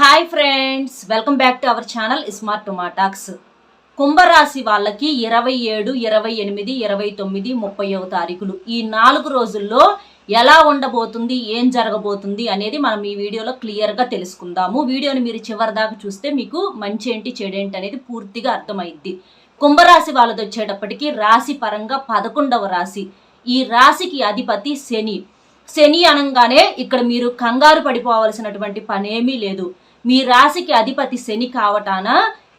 Hi friends welcome back to our channel smart టొమాటాక్స్ కుంభరాశి వాళ్ళకి ఇరవై ఏడు ఇరవై ఎనిమిది ఇరవై తొమ్మిది ముప్పైవ తారీఖులు. ఈ నాలుగు రోజుల్లో ఎలా ఉండబోతుంది ఏం జరగబోతుంది అనేది మనం ఈ వీడియోలో క్లియర్గా తెలుసుకుందాము. వీడియోని మీరు చివరి దాకా చూస్తే మీకు మంచి ఏంటి చెడేంటి అనేది పూర్తిగా అర్థమైద్ది. కుంభరాశి వాళ్ళది వచ్చేటప్పటికి రాశి పరంగా పదకొండవ రాశి. ఈ రాశికి అధిపతి శని. శని అనగానే ఇక్కడ మీరు కంగారు పడిపోవలసినటువంటి పనేమీ లేదు. మీ రాశికి అధిపతి శని కావటాన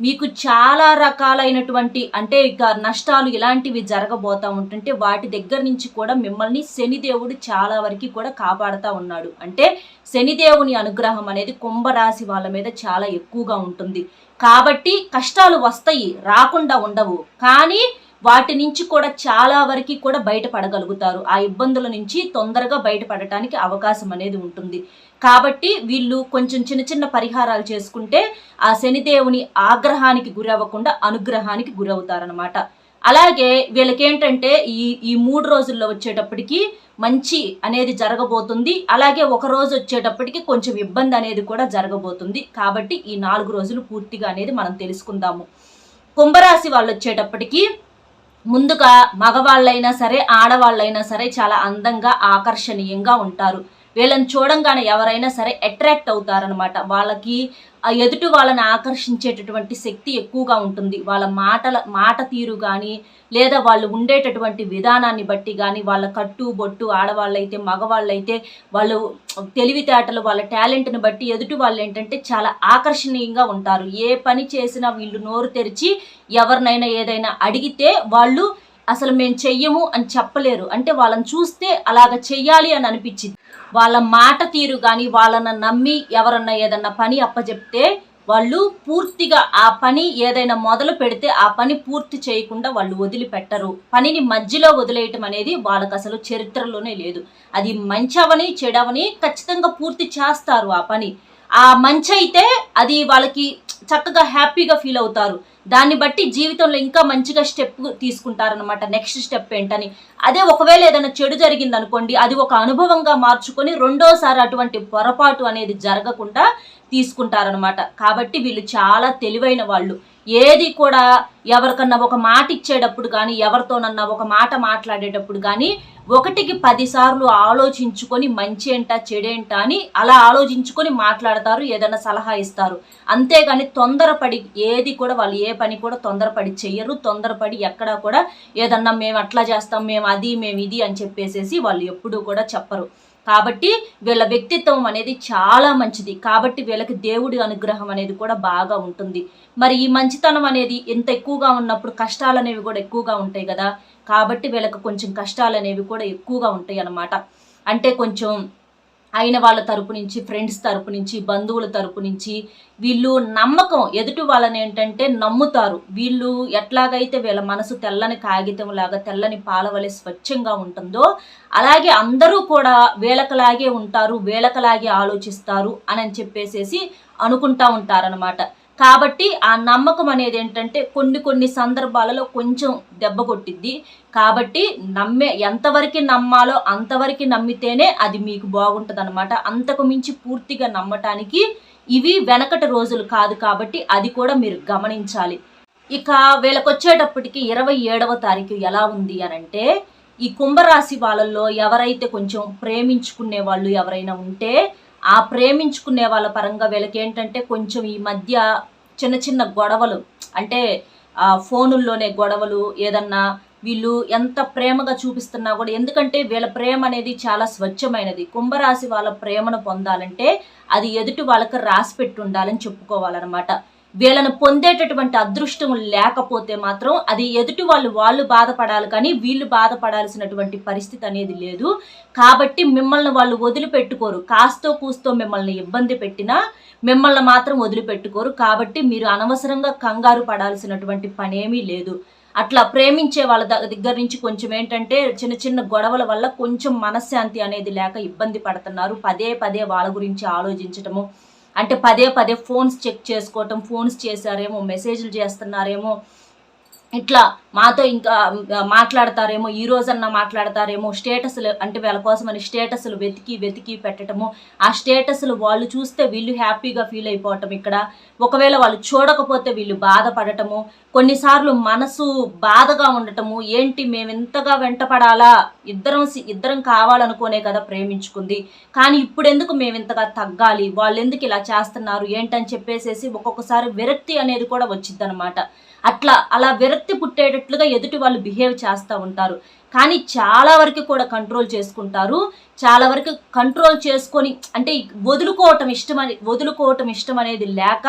మీకు చాలా రకాలైనటువంటి అంటే ఇక నష్టాలు ఇలాంటివి జరగబోతా ఉంటుంటే వాటి దగ్గర నుంచి కూడా మిమ్మల్ని శనిదేవుడు చాలా వరకు కూడా కాపాడుతూ ఉన్నాడు. అంటే శనిదేవుని అనుగ్రహం అనేది కుంభరాశి వాళ్ళ మీద చాలా ఎక్కువగా ఉంటుంది. కాబట్టి కష్టాలు వస్తాయి రాకుండా ఉండవు. కానీ వాటి నుంచి కూడా చాలా వరకు కూడా బయటపడగలుగుతారు. ఆ ఇబ్బందుల నుంచి తొందరగా బయటపడటానికి అవకాశం అనేది ఉంటుంది. కాబట్టి వీళ్ళు కొంచెం చిన్న చిన్న పరిహారాలు చేసుకుంటే ఆ శనిదేవుని ఆగ్రహానికి గురవ్వకుండా అనుగ్రహానికి గురవుతారనమాట అలాగే వీళ్ళకేంటంటే ఈ ఈ మూడు రోజుల్లో వచ్చేటప్పటికి మంచి అనేది జరగబోతుంది. అలాగే ఒక రోజు వచ్చేటప్పటికి కొంచెం ఇబ్బంది అనేది కూడా జరగబోతుంది. కాబట్టి ఈ నాలుగు రోజులు పూర్తిగా అనేది మనం తెలుసుకుందాము. కుంభరాశి వాళ్ళు వచ్చేటప్పటికి ముందుగా మగవాళ్ళైనా సరే ఆడవాళ్ళైనా సరే చాలా అందంగా ఆకర్షణీయంగా ఉంటారు. వీళ్ళని చూడంగానే ఎవరైనా సరే అట్రాక్ట్ అవుతారనమాట వాళ్ళకి ఎదుటి వాళ్ళని ఆకర్షించేటటువంటి శక్తి ఎక్కువగా ఉంటుంది. వాళ్ళ మాటల మాట తీరు కానీ లేదా వాళ్ళు ఉండేటటువంటి విధానాన్ని బట్టి కానీ వాళ్ళ కట్టు బొట్టు ఆడవాళ్ళైతే మగవాళ్ళైతే వాళ్ళు తెలివితేటలు వాళ్ళ టాలెంట్ని బట్టి ఎదుటి వాళ్ళు ఏంటంటే చాలా ఆకర్షణీయంగా ఉంటారు. ఏ పని చేసినా వీళ్ళు నోరు తెరిచి ఎవరినైనా ఏదైనా అడిగితే వాళ్ళు అసలు మేము చెయ్యము అని చెప్పలేరు. అంటే వాళ్ళని చూస్తే అలాగ చెయ్యాలి అని అనిపించింది. వాళ్ళ మాట తీరు కానీ వాళ్ళని నమ్మి ఎవరన్నా ఏదన్నా పని అప్పచెప్తే వాళ్ళు పూర్తిగా ఆ పని ఏదైనా మొదలు పెడితే ఆ పని పూర్తి చేయకుండా వాళ్ళు వదిలిపెట్టరు. పనిని మధ్యలో వదిలేయటం అనేది వాళ్ళకి అసలు చరిత్రలోనే లేదు. అది మంచవని చెడవని ఖచ్చితంగా పూర్తి చేస్తారు ఆ పని. ఆ మంచి అయితే అది వాళ్ళకి చక్కగా హ్యాపీగా ఫీల్ అవుతారు. దాన్ని బట్టి జీవితంలో ఇంకా మంచిగా స్టెప్ తీసుకుంటారనమాట నెక్స్ట్ స్టెప్ ఏంటని. అదే ఒకవేళ ఏదైనా చెడు జరిగింది అనుకోండి అది ఒక అనుభవంగా మార్చుకొని రెండోసారి అటువంటి పొరపాటు అనేది జరగకుండా తీసుకుంటారనమాట కాబట్టి వీళ్ళు చాలా తెలివైన వాళ్ళు. ఏది కూడా ఎవరికన్నా ఒక మాట ఇచ్చేటప్పుడు కానీ ఎవరితోనన్నా ఒక మాట మాట్లాడేటప్పుడు కానీ ఒకటికి పదిసార్లు ఆలోచించుకొని మంచి ఏంట చెడేంట అని అలా ఆలోచించుకొని మాట్లాడతారు ఏదైనా సలహా ఇస్తారు. అంతేగాని తొందరపడి ఏది కూడా వాళ్ళు ఏ పని కూడా తొందరపడి చెయ్యరు తొందరపడి ఎక్కడా కూడా ఏదన్నా మేము అట్లా చేస్తాం మేము అది మేము ఇది అని చెప్పేసేసి వాళ్ళు ఎప్పుడూ కూడా చెప్పరు. కాబట్టి వీళ్ళ వ్యక్తిత్వం అనేది చాలా మంచిది. కాబట్టి వీళ్ళకి దేవుడి అనుగ్రహం అనేది కూడా బాగా ఉంటుంది. మరి ఈ మంచితనం అనేది ఎంత ఎక్కువగా ఉన్నప్పుడు కష్టాలు అనేవి కూడా ఎక్కువగా ఉంటాయి కదా. కాబట్టి వీళ్ళకి కొంచెం కష్టాలు అనేవి కూడా ఎక్కువగా ఉంటాయి అన్నమాట. అంటే కొంచెం అయిన వాళ్ళ తరపు నుంచి ఫ్రెండ్స్ తరపు నుంచి బంధువుల తరపు నుంచి వీళ్ళు నమ్మకం ఎదుటి వాళ్ళని ఏంటంటే నమ్ముతారు. వీళ్ళు ఎట్లాగైతే వీళ్ళ మనసు తెల్లని కాగితం లాగా తెల్లని పాలవలే స్వచ్ఛంగా ఉంటుందో అలాగే అందరూ కూడా వీళ్ళకలాగే ఉంటారు వీళ్ళకలాగే ఆలోచిస్తారు అని చెప్పేసేసి అనుకుంటా ఉంటారనమాట కాబట్టి ఆ నమ్మకం అనేది ఏంటంటే కొన్ని కొన్ని సందర్భాలలో కొంచెం దెబ్బ కొట్టిద్ది. కాబట్టి నమ్మే ఎంతవరకు నమ్మాలో అంతవరకు నమ్మితేనే అది మీకు బాగుంటుంది అనమాట అంతకు మించి పూర్తిగా నమ్మటానికి ఇవి వెనకటి రోజులు కాదు కాబట్టి అది కూడా మీరు గమనించాలి. ఇక వీళ్ళకి వచ్చేటప్పటికి ఇరవై ఏడవ తారీఖు ఎలా ఉంది అని అంటే ఈ కుంభరాశి వాళ్ళల్లో ఎవరైతే కొంచెం ప్రేమించుకునే వాళ్ళు ఎవరైనా ఉంటే ఆ ప్రేమించుకునే వాళ్ళ పరంగా వీళ్ళకి ఏంటంటే కొంచెం ఈ మధ్య చిన్న చిన్న గొడవలు అంటే ఆ ఫోనుల్లోనే గొడవలు ఏదన్నా వీళ్ళు ఎంత ప్రేమగా చూపిస్తున్నా కూడా ఎందుకంటే వీళ్ళ ప్రేమ అనేది చాలా స్వచ్ఛమైనది. కుంభరాశి వాళ్ళ ప్రేమను పొందాలంటే అది ఎదుటి వాళ్ళకి రాసి పెట్టి ఉండాలని చెప్పుకోవాలన్నమాట. వీళ్ళను పొందేటటువంటి అదృష్టం లేకపోతే మాత్రం అది ఎదుటి వాళ్ళు వాళ్ళు బాధపడాలి కానీ వీళ్ళు బాధపడాల్సినటువంటి పరిస్థితి అనేది లేదు. కాబట్టి మిమ్మల్ని వాళ్ళు వదిలిపెట్టుకోరు. కాస్తో కూస్తో మిమ్మల్ని ఇబ్బంది పెట్టినా మిమ్మల్ని మాత్రం వదిలిపెట్టుకోరు. కాబట్టి మీరు అనవసరంగా కంగారు పడాల్సినటువంటి పనేమీ లేదు. అట్లా ప్రేమించే వాళ్ళ దగ్గర నుంచి కొంచెం ఏంటంటే చిన్న చిన్న గొడవల వల్ల కొంచెం మనశ్శాంతి అనేది లేక ఇబ్బంది పడుతున్నారు. పదే పదే వాళ్ళ గురించి ఆలోచించటము అంటే పదే పదే ఫోన్స్ చెక్ చేసుకోవటం ఫోన్స్ చేశారేమో మెసేజ్లు చేస్తున్నారేమో ఇట్లా మాతో ఇంకా మాట్లాడతారేమో ఈ రోజన్నా మాట్లాడతారేమో స్టేటస్లు అంటే వీళ్ళ కోసమని స్టేటస్లు వెతికి వెతికి పెట్టడము ఆ స్టేటస్లు వాళ్ళు చూస్తే వీళ్ళు హ్యాపీగా ఫీల్ అయిపోవటం ఇక్కడ. ఒకవేళ వాళ్ళు చూడకపోతే వీళ్ళు బాధపడటము. కొన్నిసార్లు మనసు బాధగా ఉండటము. ఏంటి మేము ఇంతగా వెంటపడాలా? ఇద్దరం ఇద్దరం కావాలనుకోనే కదా ప్రేమించుకుంది. కానీ ఇప్పుడు ఎందుకు మేము ఇంతగా తగ్గాలి? వాళ్ళు ఎందుకు ఇలా చేస్తున్నారు? ఏంటని చెప్పేసేసి ఒక్కొక్కసారి విరక్తి అనేది కూడా వచ్చిందనమాట అట్లా అలా విరక్తి పుట్టేటట్లుగా ఎదుటి వాళ్ళు బిహేవ్ చేస్తూ ఉంటారు. కానీ చాలా వరకు కూడా కంట్రోల్ చేసుకుంటారు. చాలా వరకు కంట్రోల్ చేసుకొని అంటే వదులుకోవటం ఇష్టం అని వదులుకోవటం ఇష్టం అనేది లేక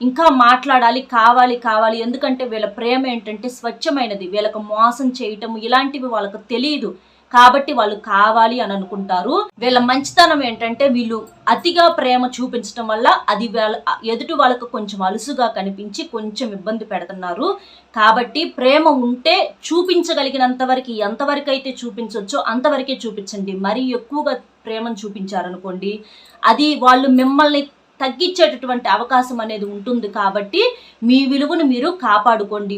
ఇంకా మాట్లాడాలి కావాలి కావాలి. ఎందుకంటే వీళ్ళ ప్రేమ ఏంటంటే స్వచ్ఛమైనది. వీళ్ళకు మోసం చేయటం ఇలాంటివి వాళ్ళకు తెలియదు కాబట్టి వాళ్ళు కావాలి అని అనుకుంటారు. వీళ్ళ మంచితనం ఏంటంటే వీళ్ళు అతిగా ప్రేమ చూపించడం వల్ల అది వాళ్ళ ఎదుటి వాళ్ళకు కొంచెం అలుసుగా కనిపించి కొంచెం ఇబ్బంది పెడుతున్నారు. కాబట్టి ప్రేమ ఉంటే చూపించగలిగినంత వరకు ఎంతవరకు అయితే చూపించవచ్చో అంతవరకే చూపించండి. మరీ ఎక్కువగా ప్రేమను చూపించారనుకోండి అది వాళ్ళు మిమ్మల్ని తగ్గించేటటువంటి అవకాశం అనేది ఉంటుంది కాబట్టి మీ విలువను మీరు కాపాడుకోండి.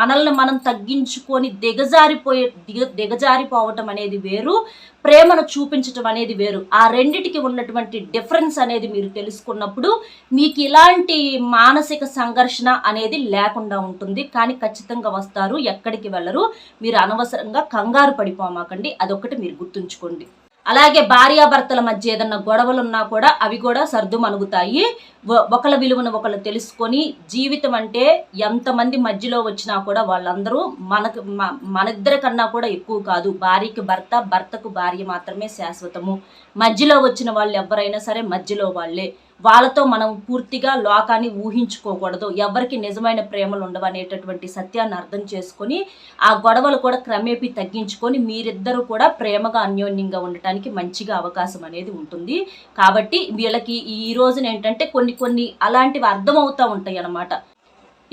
మనల్ని మనం తగ్గించుకొని దిగజారిపోయే దిగ దిగజారిపోవటం అనేది వేరు ప్రేమను చూపించటం అనేది వేరు. ఆ రెండిటికి ఉన్నటువంటి డిఫరెన్స్ అనేది మీరు తెలుసుకున్నప్పుడు మీకు ఇలాంటి మానసిక సంఘర్షణ అనేది లేకుండా ఉంటుంది. కానీ ఖచ్చితంగా వస్తారు ఎక్కడికి వెళ్ళరు. మీరు అనవసరంగా కంగారు పడిపోమాకండి. అదొకటి మీరు గుర్తుంచుకోండి. అలాగే భార్యాభర్తల మధ్య ఏదన్నా గొడవలు ఉన్నా కూడా అవి కూడా సర్దు మనుగుతాయి ఒకళ్ళ విలువను ఒకళ్ళు తెలుసుకొని జీవితం అంటే ఎంతమంది మధ్యలో వచ్చినా కూడా వాళ్ళందరూ మనకు మనిద్దరి మన కన్నా కూడా ఎక్కువ కాదు. భార్యకి భర్త భర్తకు భార్య మాత్రమే శాశ్వతము. మధ్యలో వచ్చిన వాళ్ళు ఎవరైనా సరే మధ్యలో వాళ్ళే. వాళ్ళతో మనం పూర్తిగా లోకాన్ని ఊహించుకోకూడదు ఎవరికి నిజమైన ప్రేమలు ఉండవు అనేటటువంటి సత్యాన్ని అర్థం చేసుకొని ఆ గొడవలు కూడా క్రమేపీ తగ్గించుకొని మీరిద్దరూ కూడా ప్రేమగా అన్యోన్యంగా ఉండటానికి మంచిగా అవకాశం అనేది ఉంటుంది. కాబట్టి వీళ్ళకి ఈ రోజున ఏంటంటే కొన్ని కొన్ని అలాంటివి అర్థమవుతూ ఉంటాయి అన్నమాట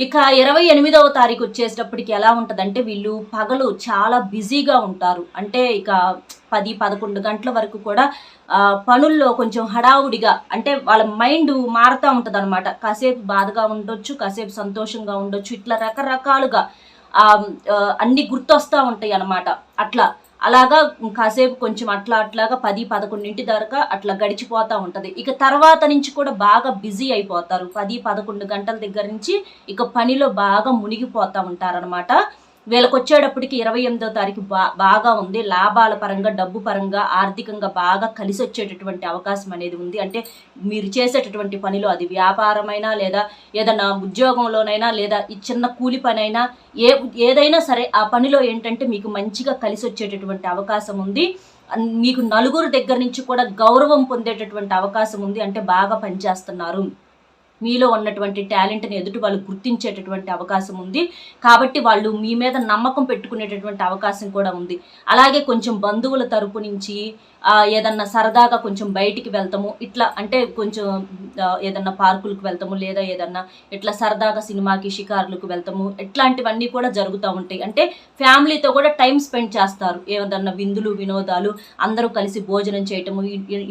ఇక ఇరవై ఎనిమిదవ తారీఖు వచ్చేటప్పటికి ఎలా ఉంటుందంటే వీళ్ళు పగలు చాలా బిజీగా ఉంటారు. అంటే ఇక పది పదకొండు గంటల వరకు కూడా పనుల్లో కొంచెం హడావుడిగా అంటే వాళ్ళ మైండ్ మారుతూ ఉంటుంది అనమాట కాసేపు బాధగా ఉండొచ్చు కాసేపు సంతోషంగా ఉండొచ్చు ఇట్లా రకరకాలుగా అన్ని గుర్తొస్తూ ఉంటాయి అన్నమాట అట్లా అలాగా కాసేపు కొంచెం అట్లా అట్లాగా పది పదకొండింటి దాకా అట్లా గడిచిపోతూ ఉంటుంది. ఇక తర్వాత నుంచి కూడా బాగా బిజీ అయిపోతారు. పది పదకొండు గంటల దగ్గర నుంచి ఇక పనిలో బాగా మునిగిపోతూ ఉంటారనమాట వీళ్ళకి వచ్చేటప్పటికి ఇరవై ఎనిమిదో తారీఖు బా బాగా ఉంది. లాభాల పరంగా డబ్బు పరంగా ఆర్థికంగా బాగా కలిసి వచ్చేటటువంటి అవకాశం అనేది ఉంది. అంటే మీరు చేసేటటువంటి పనిలో అది వ్యాపారమైనా లేదా ఏదైనా ఉద్యోగంలోనైనా లేదా ఈ చిన్న కూలి పనైనా ఏ ఏదైనా సరే ఆ పనిలో ఏంటంటే మీకు మంచిగా కలిసి వచ్చేటటువంటి అవకాశం ఉంది. మీకు నలుగురు దగ్గర నుంచి కూడా గౌరవం పొందేటటువంటి అవకాశం ఉంది. అంటే బాగా పనిచేస్తున్నారు. మీలో ఉన్నటువంటి టాలెంట్ని ఎదుటి వాళ్ళు గుర్తించేటటువంటి అవకాశం ఉంది. కాబట్టి వాళ్ళు మీ మీద నమ్మకం పెట్టుకునేటటువంటి అవకాశం కూడా ఉంది. అలాగే కొంచెం బంధువుల తరపు నుంచి ఏదన్నా సరదాగా కొంచెం బయటికి వెళ్తాము. ఇట్లా అంటే కొంచెం ఏదన్నా పార్కులకు వెళ్తాము లేదా ఏదన్నా ఇట్లా సరదాగా సినిమాకి షికారులకు వెళ్తాము. ఇట్లాంటివన్నీ కూడా జరుగుతూ ఉంటాయి. అంటే ఫ్యామిలీతో కూడా టైం స్పెండ్ చేస్తారు. ఏదన్నా విందులు వినోదాలు అందరూ కలిసి భోజనం చేయటము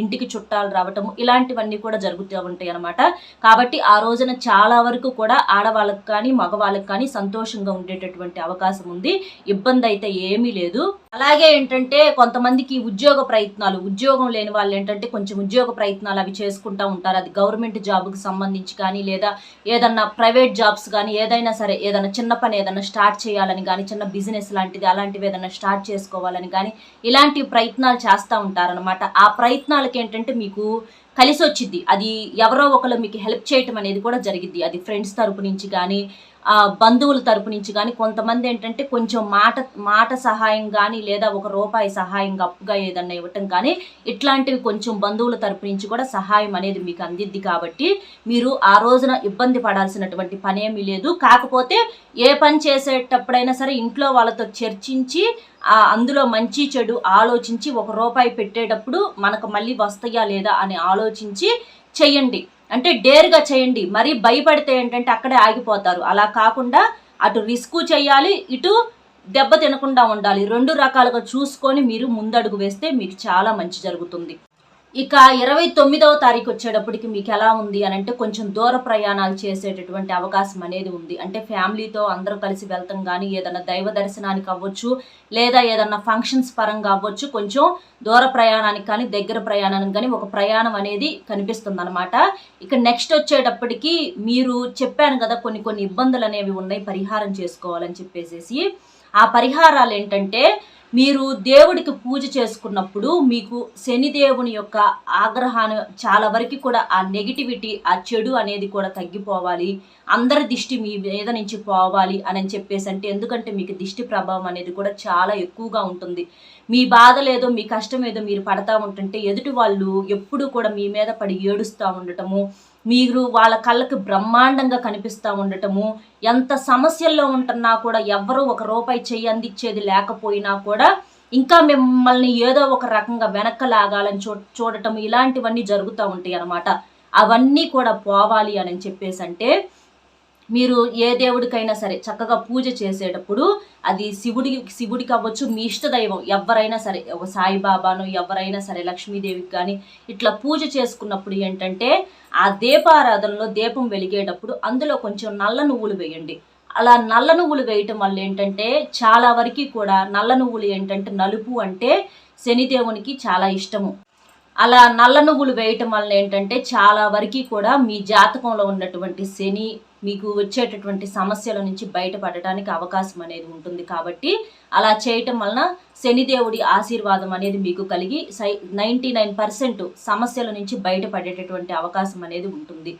ఇంటికి చుట్టాలు రావటము ఇలాంటివన్నీ కూడా జరుగుతూ ఉంటాయి అనమాట కాబట్టి ఆ రోజున చాలా వరకు కూడా ఆడవాళ్ళకి కానీ మగవాళ్ళకి కానీ సంతోషంగా ఉండేటటువంటి అవకాశం ఉంది. ఇబ్బంది అయితే ఏమీ లేదు. అలాగే ఏంటంటే కొంతమందికి ఉద్యోగ ప్రయత్నాలు ఉద్యోగం లేని వాళ్ళు ఏంటంటే కొంచెం ఉద్యోగ ప్రయత్నాలు అవి చేసుకుంటూ ఉంటారు. అది గవర్నమెంట్ జాబ్కి సంబంధించి కానీ లేదా ఏదన్నా ప్రైవేట్ జాబ్స్ కానీ ఏదైనా సరే ఏదైనా చిన్న పని ఏదైనా స్టార్ట్ చేయాలని కానీ చిన్న బిజినెస్ లాంటిది అలాంటివి ఏదైనా స్టార్ట్ చేసుకోవాలని కానీ ఇలాంటి ప్రయత్నాలు చేస్తూ ఉంటారనమాట ఆ ప్రయత్నాలకి ఏంటంటే మీకు కలిసి వచ్చింది అది ఎవరో ఒకరు మీకు హెల్ప్ చేయటం అనేది కూడా జరిగింది అది ఫ్రెండ్స్ తరపు నుంచి కానీ బంధువుల తరపు నుంచి కానీ కొంతమంది ఏంటంటే కొంచెం మాట మాట సహాయం కానీ లేదా ఒక రూపాయి సహాయం అప్పుగా ఏదన్నా ఇవ్వటం కానీ ఇట్లాంటివి కొంచెం బంధువుల తరపు నుంచి కూడా సహాయం అనేది మీకు అందిద్ది కాబట్టి మీరు ఆ రోజున ఇబ్బంది పడాల్సినటువంటి పనేమీ లేదు. కాకపోతే ఏ పని చేసేటప్పుడైనా సరే ఇంట్లో వాళ్ళతో చర్చించి అందులో మంచి చెడు ఆలోచించి ఒక రూపాయి పెట్టేటప్పుడు మనకు మళ్ళీ వస్తాయా లేదా అని ఆలోచించి చెయ్యండి అంటే డేర్గా చేయండి. మరీ భయపడితే ఏంటంటే అక్కడే ఆగిపోతారు. అలా కాకుండా అటు రిస్క్ చేయాలి ఇటు దెబ్బ తినకుండా ఉండాలి. రెండు రకాలుగా చూసుకొని మీరు ముందడుగు వేస్తే మీకు చాలా మంచి జరుగుతుంది. ఇక ఇరవై తొమ్మిదవ తారీఖు వచ్చేటప్పటికి మీకు ఎలా ఉంది అని అంటే కొంచెం దూర ప్రయాణాలు చేసేటటువంటి అవకాశం అనేది ఉంది. అంటే ఫ్యామిలీతో అందరూ కలిసి వెళ్తాం కానీ ఏదైనా దైవ దర్శనానికి అవ్వచ్చు లేదా ఏదన్నా ఫంక్షన్స్ పరంగా అవ్వచ్చు కొంచెం దూర ప్రయాణానికి కానీ దగ్గర ప్రయాణానికి కానీ ఒక ప్రయాణం అనేది కనిపిస్తుంది అనమాట ఇక నెక్స్ట్ వచ్చేటప్పటికి మీరు చెప్పాను కదా కొన్ని కొన్ని ఇబ్బందులు అనేవి ఉన్నాయి పరిహారం చేసుకోవాలని చెప్పేసి ఆ పరిహారాలు ఏంటంటే మీరు దేవుడికి పూజ చేసుకున్నప్పుడు మీకు శనిదేవుని యొక్క ఆగ్రహాన్ని చాలా వరకు కూడా ఆ నెగిటివిటీ ఆ చెడు అనేది కూడా తగ్గిపోవాలి. అందరి దిష్టి మీ మీద నుంచి పోవాలి అని చెప్పేసి అంటే ఎందుకంటే మీకు దిష్టి ప్రభావం అనేది కూడా చాలా ఎక్కువగా ఉంటుంది. మీ బాధ లేదో మీ కష్టం ఏదో మీరు పడతా ఉంటుంటే ఎదుటి వాళ్ళు ఎప్పుడు కూడా మీ మీద పడి ఏడుస్తూ ఉండటము మీరు వాళ్ళ కళ్ళకి బ్రహ్మాండంగా కనిపిస్తూ ఉండటము ఎంత సమస్యల్లో ఉంటున్నా కూడా ఎవరు ఒక రూపాయి చెయ్యి అందించేది లేకపోయినా కూడా ఇంకా మిమ్మల్ని ఏదో ఒక రకంగా వెనక్కి లాగాలని చూ చూడటం ఇలాంటివన్నీ జరుగుతూ ఉంటాయి అన్నమాట అవన్నీ కూడా పోవాలి అని చెప్పేసి అంటే మీరు ఏ దేవుడికైనా సరే చక్కగా పూజ చేసేటప్పుడు అది శివుడి శివుడికి అవ్వచ్చు మీ ఇష్టదైవం ఎవరైనా సరే సాయిబాబాను ఎవరైనా సరే లక్ష్మీదేవికి కానీ ఇట్లా పూజ చేసుకున్నప్పుడు ఏంటంటే ఆ దీపారాధనలో దీపం వెలిగేటప్పుడు అందులో కొంచెం నల్ల నువ్వులు వేయండి. అలా నల్ల నువ్వులు వేయటం వల్ల ఏంటంటే చాలా వరకు కూడా నల్ల నువ్వులు ఏంటంటే నలుపు అంటే శనిదేవునికి చాలా ఇష్టము. అలా నల్ల నువ్వులు వేయటం వల్ల ఏంటంటే చాలా వరకు కూడా మీ జాతకంలో ఉన్నటువంటి శని మీకు వచ్చేటటువంటి సమస్యల నుంచి బయటపడటానికి అవకాశం అనేది ఉంటుంది కాబట్టి అలా చేయటం వలన శనిదేవుడి ఆశీర్వాదం అనేది మీకు కలిగి సై నైంటీ నైన్ పర్సెంట్ సమస్యల నుంచి బయటపడేటటువంటి అవకాశం అనేది ఉంటుంది.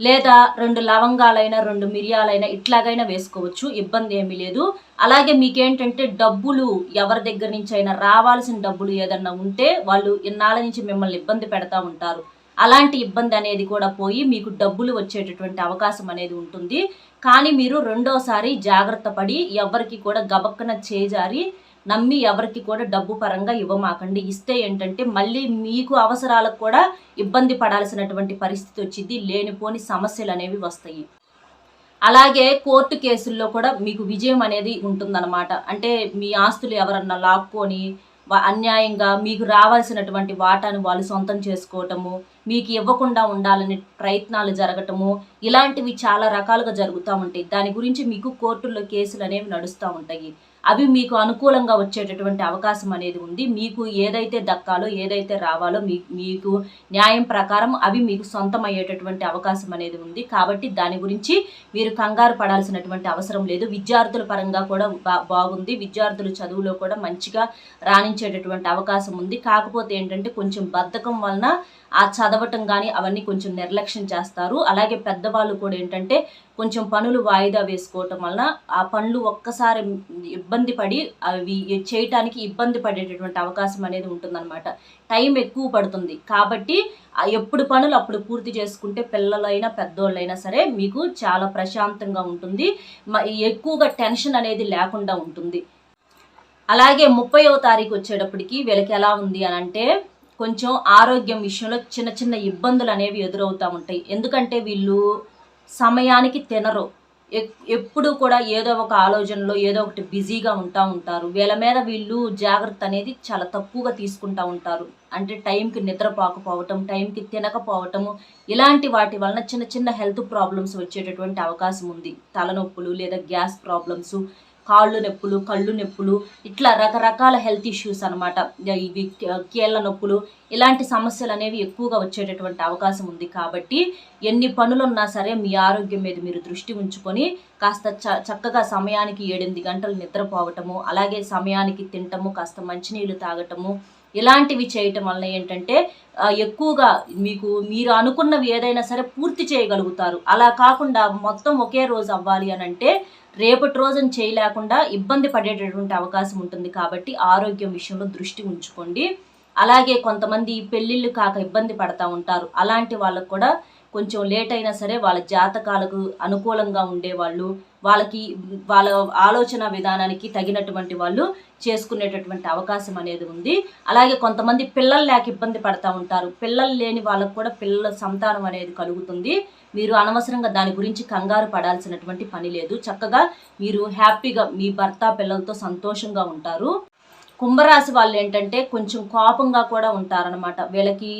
లేదా రెండు లవంగాలైనా రెండు మిరియాలైనా ఇట్లాగైనా వేసుకోవచ్చు ఇబ్బంది ఏమీ లేదు. అలాగే మీకేంటంటే డబ్బులు ఎవరి దగ్గర నుంచి అయినా రావాల్సిన డబ్బులు ఏదన్నా ఉంటే వాళ్ళు ఇన్నాళ్ళ నుంచి మిమ్మల్ని ఇబ్బంది పెడతా ఉంటారు. అలాంటి ఇబ్బంది అనేది కూడా పోయి మీకు డబ్బులు వచ్చేటటువంటి అవకాశం అనేది ఉంటుంది. కానీ మీరు రెండోసారి జాగ్రత్త పడి ఎవరికి కూడా గబక్కన చేజారి నమ్మి ఎవరికి కూడా డబ్బు పరంగా ఇవ్వమాకండి. ఇస్తే ఏంటంటే మళ్ళీ మీకు అవసరాలకు కూడా ఇబ్బంది పడాల్సినటువంటి పరిస్థితి వచ్చింది. లేనిపోని సమస్యలు అనేవి వస్తాయి. అలాగే కోర్టు కేసుల్లో కూడా మీకు విజయం అనేది ఉంటుందన్నమాట. అంటే మీ ఆస్తులు ఎవరన్నా లాక్కొని అన్యాయంగా మీకు రావాల్సినటువంటి వాటాను వాళ్ళు సొంతం చేసుకోవటము మీకు ఇవ్వకుండా ఉండాలనే ప్రయత్నాలు జరగటము ఇలాంటివి చాలా రకాలుగా జరుగుతూ ఉంటాయి. దాని గురించి మీకు కోర్టుల్లో కేసులు అనేవి నడుస్తూ ఉంటాయి. అవి మీకు అనుకూలంగా వచ్చేటటువంటి అవకాశం అనేది ఉంది. మీకు ఏదైతే దక్కాలో ఏదైతే రావాలో మీ మీకు న్యాయం ప్రకారం అవి మీకు సొంతం అయ్యేటటువంటి అవకాశం అనేది ఉంది. కాబట్టి దాని గురించి మీరు కంగారు పడాల్సినటువంటి అవసరం లేదు. విద్యార్థుల పరంగా కూడా బాగుంది. విద్యార్థులు చదువులో కూడా మంచిగా రాణించేటటువంటి అవకాశం ఉంది. కాకపోతే ఏంటంటే కొంచెం బద్ధకం వలన ఆ చదవటం కానీ అవన్నీ కొంచెం నిర్లక్ష్యం చేస్తారు. అలాగే పెద్దవాళ్ళు కూడా ఏంటంటే కొంచెం పనులు వాయిదా వేసుకోవటం వలన ఆ పనులు ఒక్కసారి ఇబ్బంది పడి అవి చేయటానికి ఇబ్బంది పడేటటువంటి అవకాశం అనేది ఉంటుందన్నమాట. టైం ఎక్కువ పడుతుంది. కాబట్టి ఎప్పుడు పనులు అప్పుడు పూర్తి చేసుకుంటే పిల్లలైనా పెద్దోళ్ళైనా సరే మీకు చాలా ప్రశాంతంగా ఉంటుంది. ఎక్కువగా టెన్షన్ అనేది లేకుండా ఉంటుంది. అలాగే ముప్పైవ తారీఖు వచ్చేటప్పటికి వీళ్ళకి ఎలా ఉంది అని అంటే కొంచెం ఆరోగ్యం విషయంలో చిన్న చిన్న ఇబ్బందులు అనేవి ఎదురవుతూ ఉంటాయి. ఎందుకంటే వీళ్ళు సమయానికి తినరు. ఎప్పుడు కూడా ఏదో ఒక ఆలోచనలో ఏదో ఒకటి బిజీగా ఉంటా ఉంటారు. వీళ్ళ మీద వీళ్ళు జాగ్రత్త అనేది చాలా తక్కువగా తీసుకుంటూ ఉంటారు. అంటే టైంకి నిద్రపోకపోవటం టైంకి తినకపోవటము ఇలాంటి వాటి వలన చిన్న చిన్న హెల్త్ ప్రాబ్లమ్స్ వచ్చేటటువంటి అవకాశం ఉంది. తలనొప్పులు లేదా గ్యాస్ ప్రాబ్లమ్స్ కాళ్ళు నొప్పులు కళ్ళు నొప్పులు ఇట్లా రకరకాల హెల్త్ ఇష్యూస్ అనమాట ఇవి కీళ్ళ నొప్పులు ఇలాంటి సమస్యలు అనేవి ఎక్కువగా వచ్చేటటువంటి అవకాశం ఉంది కాబట్టి ఎన్ని పనులున్నా సరే మీ ఆరోగ్యం మీద మీరు దృష్టి ఉంచుకొని కాస్త చ చక్కగా సమయానికి ఏడెనిమిది గంటలు నిద్రపోవటము అలాగే సమయానికి తినటము కాస్త మంచినీళ్ళు తాగటము ఇలాంటివి చేయటం వల్ల ఏంటంటే ఎక్కువగా మీకు మీరు అనుకున్నవి ఏదైనా సరే పూర్తి చేయగలుగుతారు. అలా కాకుండా మొత్తం ఒకే రోజు అవ్వాలి అని అంటే రేపటి రోజున చేయలేకుండా ఇబ్బంది పడేటటువంటి అవకాశం ఉంటుంది కాబట్టి ఆరోగ్యం విషయంలో దృష్టి ఉంచుకోండి. అలాగే కొంతమంది పెళ్ళిళ్ళు కాక ఇబ్బంది పడతా ఉంటారు. అలాంటి వాళ్ళకు కూడా కొంచెం లేట్ అయినా సరే వాళ్ళ జాతకాలకు అనుకూలంగా ఉండేవాళ్ళు వాళ్ళకి వాళ్ళ ఆలోచన విధానానికి తగినటువంటి వాళ్ళు చేసుకునేటటువంటి అవకాశం అనేది ఉంది. అలాగే కొంతమంది పిల్లలు లేక ఇబ్బంది పడతా ఉంటారు. పిల్లలు లేని వాళ్ళకు కూడా పిల్లల సంతానం అనేది కలుగుతుంది. మీరు అనవసరంగా దాని గురించి కంగారు పడాల్సినటువంటి పని లేదు. చక్కగా మీరు హ్యాపీగా మీ భర్త పిల్లలతో సంతోషంగా ఉంటారు. కుంభరాశి వాళ్ళు ఏంటంటే కొంచెం కోపంగా కూడా ఉంటారనమాట వీళ్ళకి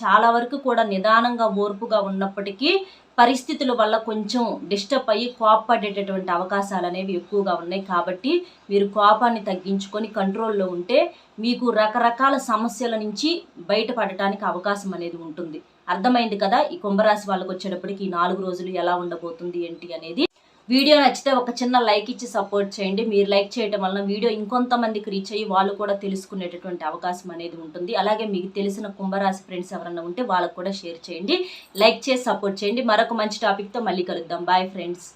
చాలా వరకు కూడా నిదానంగా ఓర్పుగా ఉన్నప్పటికీ పరిస్థితుల వల్ల కొంచెం డిస్టర్బ్ అయ్యి కోపపడేటటువంటి అవకాశాలు అనేవి ఎక్కువగా ఉన్నాయి. కాబట్టి మీరు కోపాన్ని తగ్గించుకొని కంట్రోల్లో ఉంటే మీకు రకరకాల సమస్యల నుంచి బయటపడటానికి అవకాశం అనేది ఉంటుంది. అర్థమైంది కదా? ఈ కుంభరాశి వాళ్ళకి వచ్చేటప్పటికి ఈ నాలుగు రోజులు ఎలా ఉండబోతుంది ఏంటి అనేది. వీడియో నచ్చితే ఒక చిన్న లైక్ ఇచ్చి సపోర్ట్ చేయండి. మీరు లైక్ చేయడం వలన వీడియో ఇంకొంతమందికి రీచ్ అయ్యి వాళ్ళు కూడా తెలుసుకునేటటువంటి అవకాశం అనేది ఉంటుంది. అలాగే మీకు తెలిసిన కుంభరాశి ఫ్రెండ్స్ ఎవరన్నా ఉంటే వాళ్ళకు కూడా షేర్ చేయండి. లైక్ చేసి సపోర్ట్ చేయండి. మరొక మంచి టాపిక్తో మళ్ళీ కలుద్దాం. Bye friends